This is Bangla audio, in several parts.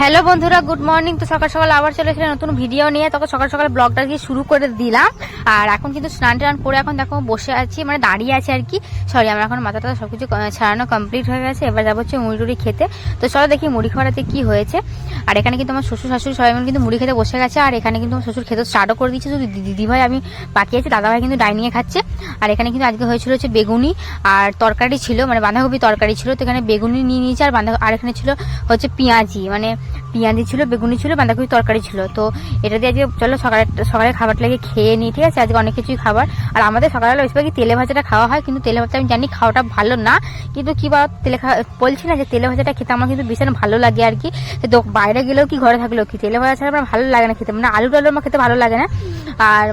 হ্যালো বন্ধুরা, গুড মর্নিং। তো সকাল সকাল আবার চলে এসেছে নতুন ভিডিও নিয়ে। তখন সকাল সকাল ব্লগটা দিয়ে শুরু করে দিলাম। আর এখন কিন্তু স্নান টান করে এখন দেখো বসে আছি মানে দাঁড়িয়ে আছি আর কি। সরি আমার এখন মাথাটা সব কিছু ছাড়ানো কমপ্লিট হয়ে গেছে। এবার যাব হচ্ছে মুড়ি টুড়ি খেতে। তো চলো দেখি মুড়ি খাওয়াতে কি হয়েছে। আর এখানে কিন্তু আমার শ্বশুর শাশুড়ি সবাই মিলে কিন্তু মুড়ি খেতে বসে গেছে। আর এখানে কিন্তু আমার শ্বশুর খেতে স্টার্টও করে দিচ্ছে। শুধু দিদি ভাই আমি বাকি আছে দাদা ভাই কিন্তু ডাইনিয়ে খাচ্ছে। আর এখানে কিন্তু আজকে হয়েছিল হচ্ছে বেগুনি, আর তরকারি ছিল মানে বাঁধাকপি তরকারি ছিল, তো এখানে বেগুনি নিয়ে নিয়েছে, আর বাঁধা আর এখানে ছিল হচ্ছে পেঁয়াজি মানে পেঁয়াজি ছিল, বেগুনি ছিল বাঁধাকপি তরকারি ছিল। তো এটা দিয়ে আজকে চলো সকালে সকালে খাবারটা লাগে খেয়ে নিই, ঠিক আছে? আজকে অনেক কিছুই খাবার। আর আমাদের সকালবেলা বেশিরভাগই তেলে ভাজাটা খাওয়া হয়, কিন্তু তেলে ভাজা আমি জানি খাওয়াটা ভালো না, কিন্তু কি বা তেলে খাওয়া বলছি না যে তেলে ভাজাটা খেতে আমার কিন্তু ভীষণ ভালো লাগে আর কি। বাইরে গেলেও কি, ঘরে থাকলেও কি, তেলে ভাজা ছাড়া আমার ভালো লাগে না খেতে মানে আলু টালু আমার খেতে ভালো লাগে না। আর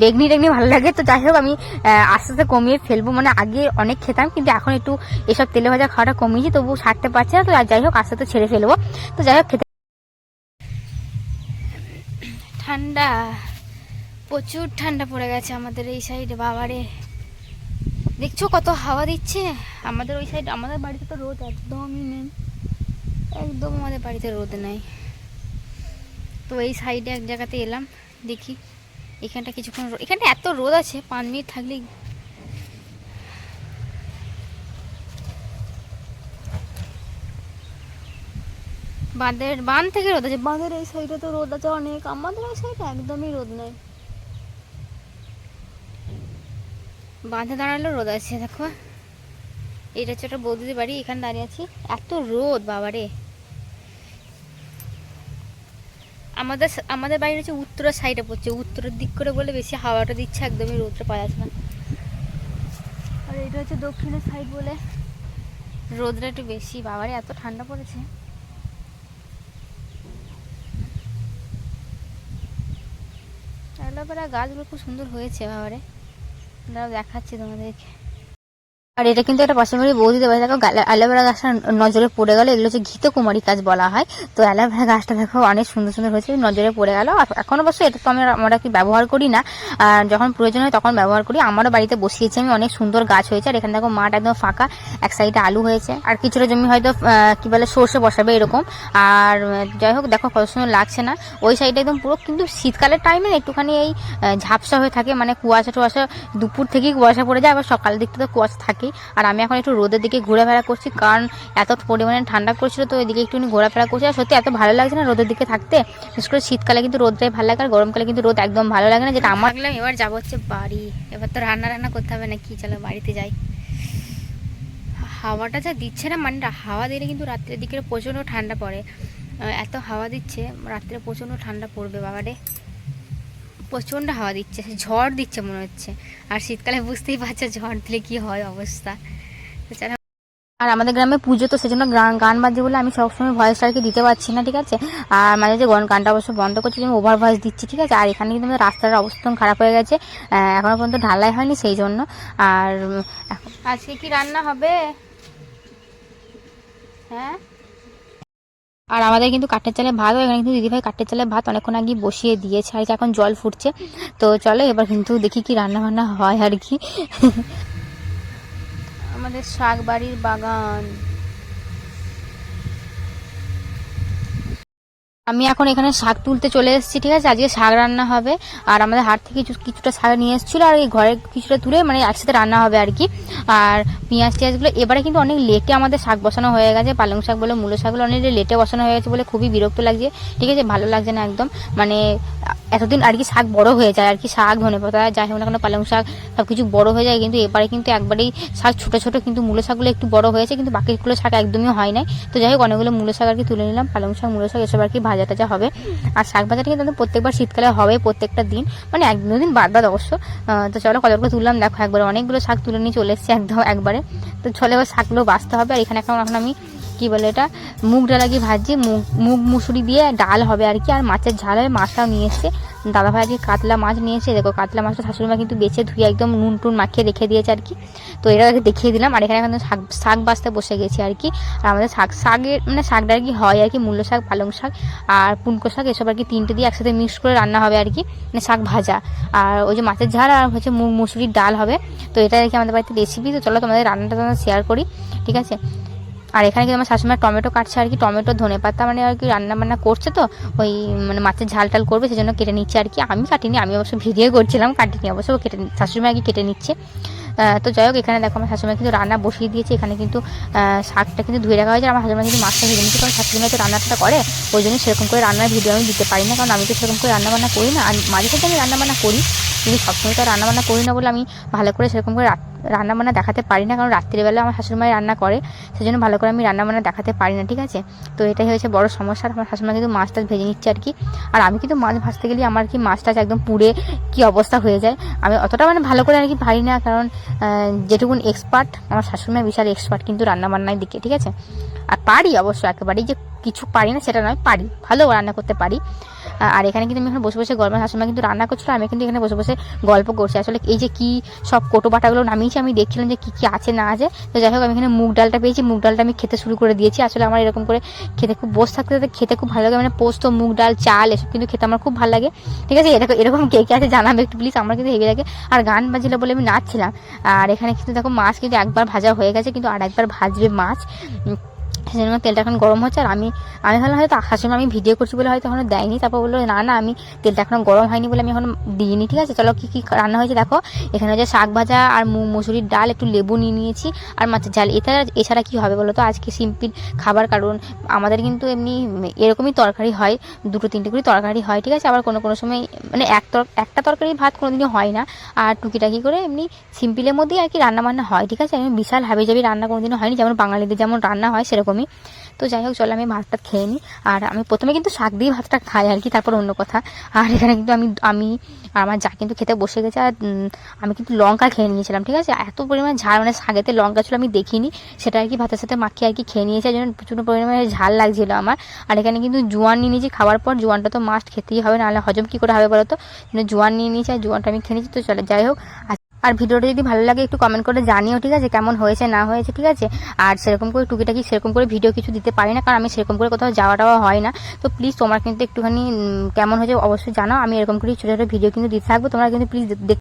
বেগনি টেগনি ভালো লাগে, তো যাই হোক আমি আস্তে আস্তে কমিয়ে ফেলব। মানে আগে অনেক খেতাম, কিন্তু এখন একটু এসব তেলে ভাজা খাওয়াটা কমিয়েছি তবু ছাড়তে পারছি না, তো যাই হোক আস্তে আস্তে ছেড়ে ফেলব। তো যাই হোক খেতে ঠান্ডা, প্রচুর ঠান্ডা পড়ে গেছে আমাদের এই সাইডে বাবারে। দেখছ কত হাওয়া দিচ্ছে? আমাদের ওই সাইড আমাদের বাড়িতে তো রোদ একদমই নেই। একদম আমাদের বাড়িতে রোদ নেই। তো এই সাইডে এক জায়গাতে এলাম। দেখি। এখানটা কিছুক্ষণ এখানটা এত রোদ আছে, পাঁচ মিনিট থাকলেই বাঁধের, বাঁধ থেকে রোদ আছে। বাঁধের এই সাইডে তো রোদ আছে অনেক। আমাদের এই সাইডে একদমই রোদ নেই। বাঁধে দাঁড়ালেও রোদ আছে, দেখো। এটা হচ্ছে একটা বৌদিদের বাড়ি, এখানে দাঁড়িয়ে আছি। এত রোদ, বাবারে। আমাদের আমাদের বাড়ি হচ্ছে উত্তরের সাইডে পড়ছে। উত্তরের দিক করে বলে বেশি হাওয়াটা দিচ্ছে একদমই রোদটা পাওয়া যাচ্ছে না। আর এটা হচ্ছে দক্ষিণের সাইড বলে। রোদটা একটু বেশি বাবারে এত ঠান্ডা পড়েছে। অ্যালোভেরা গাছগুলো খুব সুন্দর হয়েছে বাবারে। দাঁড়াও দেখাচ্ছি তোমাদেরকে। আর এটা কিন্তু একটা পাশের বাড়ি বৌদি দেবে দেখো অ্যালোভেরা গাছটা নজরে পড়ে গেল। এগুলো হচ্ছে ঘিত কুমারী গাছ বলা হয়। তো অ্যালোভেরা গাছটা দেখো, অনেক সুন্দর সুন্দর হয়েছে, নজরে পড়ে গেল। এখন অবশ্য এটা তো আমরা আমরা কি ব্যবহার করি না। যখন প্রয়োজন হয় তখন ব্যবহার করি। আমারও বাড়িতে বসিয়েছি আমি, অনেক সুন্দর গাছ হয়েছে। আর এখানে দেখো, মাঠ একদম ফাঁকা, এক সাইডে আলু হয়েছে। আর কিছুটা জমি হয়তো কি বলে, সর্ষে বসাবে এরকম। আর যাই হোক, দেখো কত সুন্দর লাগছে না। ওই সাইডে একদম পুরো, কিন্তু শীতকালের টাইমে একটুখানি এই ঝাপসা হয়ে থাকে। মানে কুয়াশা টুয়াশা দুপুর থেকেই কুয়াশা পড়ে যায়, আবার সকালের দিকটা তো কুয়াশা থাকেই আর আমি এখন একটু রোদের দিকে ঘোরাফেরা করছি, কারণ এত পরিমাণে ঠান্ডা করছিল তো ওইদিকে একটু ঘোরাফেরা করছি। আর সত্যি এত ভালো লাগছে না রোদের দিকে থাকতে? বিশেষ করে শীতকালে কিন্তু রোদটাই ভালো লাগে, আর গরমকালে কিন্তু রোদ একদম ভালো লাগে না, যেটা আমার লাগলাম এবার যাব হচ্ছে বাড়ি। এবার তো রান্না রান্না করতে হবে না কি চলো বাড়িতে যাই। হাওয়াটা যা দিচ্ছে না মানে হাওয়া দিলে কিন্তু রাত্রের দিকে প্রচণ্ড ঠান্ডা পড়ে। এত হাওয়া দিচ্ছে, রাত্রে প্রচণ্ড ঠান্ডা পড়বে, বাবারে। প্রচণ্ড হাওয়া দিচ্ছে ঝড় দিচ্ছে মনে হচ্ছে। আর শীতকালে বুঝতেই পারছ ঝড় দিলে কি হয় অবস্থা। আর আমাদের গ্রামে পুজো তো সেজন্য গান- গান বাজছে বলে আমি সবসময় ভয়েসটা আর কি দিতে পারছি না ঠিক আছে? আর মাঝে যে গান- গানটা অবশ্য বন্ধ করছি আমি ওভার ভয়েস দিচ্ছি ঠিক আছে? আর এখানে কিন্তু আমাদের রাস্তার অবস্থা খারাপ হয়ে গেছে। আহ, এখনও পর্যন্ত ঢালাই হয়নি সেই জন্য। আর এখন- আজকে কি রান্না হবে? হ্যাঁ? আর আমাদের কিন্তু কাঠের চালে ভাত হয় এখানে কিন্তু দিদিভাই কাঠের চালে ভাত অনেকক্ষণ আগে বসিয়ে দিয়েছে। আর কি এখন জল ফুটছে। তো চলো এবার কিন্তু দেখি কি রান্না বান্না হয় আর কি। আমাদের শাক বাড়ির বাগান। আমি এখন এখানে শাক তুলতে চলে এসেছি, ঠিক আছে? আজকে শাক রান্না হবে। আর আমাদের হাট থেকে কিছু কিছুটা শাক নিয়ে এসেছিল, আর এই ঘরে কিছুটা তুলে মানে একসাথে রান্না হবে আর কি। আর পেঁয়াজ টিয়াজগুলো, এবারে কিন্তু অনেক লেটে আমাদের শাক বসানো হয়ে গেছে। পালং শাক বলে, মূলো শাকগুলো অনেক লেটে বসানো হয়ে গেছে বলে খুবই বিরক্ত লাগছে। ঠিক আছে? ভালো লাগছে না একদম। মানে এতদিন আর কি শাক বড় হয়ে যায়, আর কি শাক, ধনে পাতা, যাই হোক না কেন, পালং শাক সব কিছু বড় হয়ে যায়, কিন্তু এবারে কিন্তু একবারেই শাক ছোট ছোট কিন্তু মূলো শাকগুলো একটু বড় হয়েছে, কিন্তু বাকিগুলো শাক একদমই হয় নাই। তো যাই হোক, অনেকগুলো মূলো শাক আর কি তুলে নিলাম, পালং শাক, মূলো শাক, এসব আর কি ভাজা টাজা হবে। আর শাক ভাজাটা কিন্তু প্রত্যেকবার শীতকালে হবে প্রত্যেকটা দিন মানে এক দুদিন বাদ বাদ অবশ্য। তো চলো কতগুলো তুললাম, দেখো একবারে অনেকগুলো শাক তুলে নিয়ে চলে এসেছি একদম একবারে। তো চলে এবার শাকগুলো বাঁচতে হবে, আর এখানে এখন এখন আমি কি বলে এটা? মুগ ডাল আগে ভাজি মুগ মুগ মুসুরি দিয়ে ডাল হবে আর কি, আর মাছের ঝাল হবে মাছটাও নিয়ে এসছে। দাদা ভাই আজকে কাতলা মাছ নিয়ে নিয়েছে দেখো কাতলা মাছটা শাশুড়ি মা কিন্তু বেছে ধুয়ে একদম নুন টুন মাখিয়ে রেখে দিয়েছে আর কি। তো এটা দেখিয়ে দিলাম, আর এখানে এখন শাক শাক বাঁচতে বসে গেছি আর কি। আর আমাদের শাক, শাকের মানে শাকটা আর কি হয় আর কি, মূল্য শাক, পালং শাক আর পুনকো শাক, এসব আর কি তিনটে দিয়ে একসাথে মিক্স করে রান্না হবে আর কি মানে শাক ভাজা। আর ওই যে মাছের ঝাল আর হচ্ছে মুগ মুসুরির ডাল হবে, তো এটা আর কি আমাদের বাড়িতে রেসিপি তো চলো তোমাদের রান্নাটা তোমরা শেয়ার করি, ঠিক আছে? আর এখানে কিন্তু আমার শাশুড়ি টমেটো কাটছে আর কি, টমেটো ধনে পাতা মানে আর কি রান্না বান্না করছে তো, ওই মানে মাছের ঝাল টাল করবে, সেজন্য কেটে নিচ্ছে আর কি। আমি কাটিনি, আমি অবশ্য ভিডিও করছিলাম, কাটিনি, অবশ্য কেটে শাশুড়ি মা আর কি কেটে নিচ্ছে। তো যাই হোক, এখানে দেখো আমার শাশুড়ি কিন্তু রান্না বসিয়ে দিয়েছে, এখানে কিন্তু শাকটা কিন্তু ধুয়ে রাখা হয়েছে আমার শাশুড়ি কিন্তু মাছটা ভেজে নিচ্ছে, কারণ শাশুড়ি তো রান্নাটা করে, ওই জন্য সেরকম করে রান্নার ভিডিও আমি দিতে পারি না, কারণ আমি তো সেরকম করে রান্না বান্না করি না। আর মাঝে সাথে আমি রান্না বান্না করি, কিন্তু সবসময় তো রান্না বান্না করি না বলে আমি ভালো করে সেরকম করে রান্না বান্না দেখাতে পারি না, কারণ রাত্রিবেলা আমার শাশুড়ি মাই রান্না করে সেই জন্য ভালো করে আমি রান্নাবান্না দেখাতে পারি না, ঠিক আছে? তো এটাই হয়েছে বড় সমস্যা, আমার শাশুড়ি মা কিন্তু মাছটা ভেজে নিচ্ছে আর কি। আর আমি কিন্তু মাছ ভাজতে গেলে আমার কি মাছ টাছ একদম পুড়ে কি অবস্থা হয়ে যায়। আমি অতটা মানে ভালো করে আর কি পারি না, কারণ যেটুকুন এক্সপার্ট আমার শাশুড়ি মা বিশাল এক্সপার্ট কিন্তু রান্না বান্নার দিকে, ঠিক আছে? আর পারি অবশ্য একেবারেই, যে কিছু পারি না সেটা নয়, পারি, ভালো রান্না করতে পারি। আর এখানে কিন্তু আমি এখন বসে বসে গল্প শাশুড়ি মা কিন্তু রান্না করছিল আমি কিন্তু এখানে বসে বসে গল্প করছি। আসলে এই যে কি সব কোটো বাটাগুলো নামিয়েছি, আমি দেখছিলাম যে কি কি আছে, না আছে। তো যাই হোক, আমি এখানে মুগ ডালটা পেয়েছি, মুগ ডালটা আমি খেতে শুরু করে দিয়েছি। আসলে আমার এরকম করে খেতে খুব বসে থাকতে থাকতে খেতে খুব ভালো লাগে। মানে পোস্ত, মুগ ডাল, চাল, এসব কিন্তু খেতে আমার খুব ভালো লাগে। ঠিক আছে, এরকম এরকম কে কে আছে জানাবে একটু প্লিজ আমার কিন্তু হেভি লাগে। আর গান বাজিলে বলে আমি নাচছিলাম। আর এখানে কিন্তু দেখো মাছ কিন্তু একবার ভাজা হয়ে গেছে, কিন্তু আর একবার ভাজবে মাছ। উম, সেজন্য তেলটা এখন গরম হচ্ছে। আর আমি আমি ভাবলাম হয়তো সময় আমি ভিডিও করছি বলে হয়তো এখনও দেয়নি। তারপর বলল না না আমি তেলটা এখনও গরম হয়নি বলে আমি এখন দিইনি। ঠিক আছে? চলো কী কী রান্না হয়েছে দেখো। এখানে হচ্ছে শাক ভাজা আর মুসুরির ডাল একটু লেবু নিয়ে নিয়েছি আর মাছের ঝাল। এছাড়া এছাড়া কি হবে বলো তো? আজকে সিম্পল খাবার কারণ আমাদের কিন্তু এমনি এরকমই তরকারি হয়। দুটো তিনটে করে তরকারি হয় ঠিক আছে? আবার কোনো কোনো সময় মানে এক তর একটা তরকারি ভাত কোনোদিনও হয় না। আর টুকিটাকি করে এমনি সিম্পলের মধ্যেই আর কি রান্না বান্না হয় ঠিক আছে? আমি বিশাল হাবি জাবি রান্না কোনো দিনও হয়নি। যেমন বাঙালিদের যেমন রান্না হয় সেরকমই তো যাই হোক, চলো আমি ভাতটা খেয়ে নিই আর আমি প্রথমে কিন্তু শাক দিয়ে ভাতটা খাই আর কি, তারপর অন্য কথা। আর এখানে কিন্তু আমি আমি আর আমার যা কিন্তু খেতে বসে গেছে। আর আমি কিন্তু লঙ্কা খেয়ে নিয়েছিলাম, ঠিক আছে? এত পরিমাণে ঝাল মানে শাকেতে লঙ্কা ছিল আমি দেখিনি। সেটা আর কি ভাতের সাথে মাখিয়ে আর কি খেয়ে নিয়েছি। জন্য প্রচুর পরিমাণে ঝাল লাগছিল আমার। আর এখানে কিন্তু জোয়ান নিয়ে নিয়েছি খাওয়ার পর। জোয়ানটা তো মাস্ট খেতেই হবে, নাহলে হজম কী করে হবে বলো তো? জোয়ান নিয়ে নিয়েছি আর জোয়ানটা আমি খেয়ে নিয়েছি। তো চলে, যাই হোক আর আর ভিডিওটা যদি ভালো লাগে, একটু কমেন্ট করে জানিও, ঠিক আছে? কেমন হয়েছে, না হয়েছে, ঠিক আছে? আর সেরকম করে টুকিটাকি, সেরকম করে ভিডিও কিছু দিতে পারি না, কারণ আমি সেরকম করে কোথাও যাওয়া টাওয়া হয় না। তো প্লিজ তোমার কিন্তু একটুখানি কেমন হয়েছে অবশ্যই জানাও। আমি এরকম করে ছোটো ছোটো ভিডিও কিন্তু দিতে থাকব। তোমরা কিন্তু প্লিজ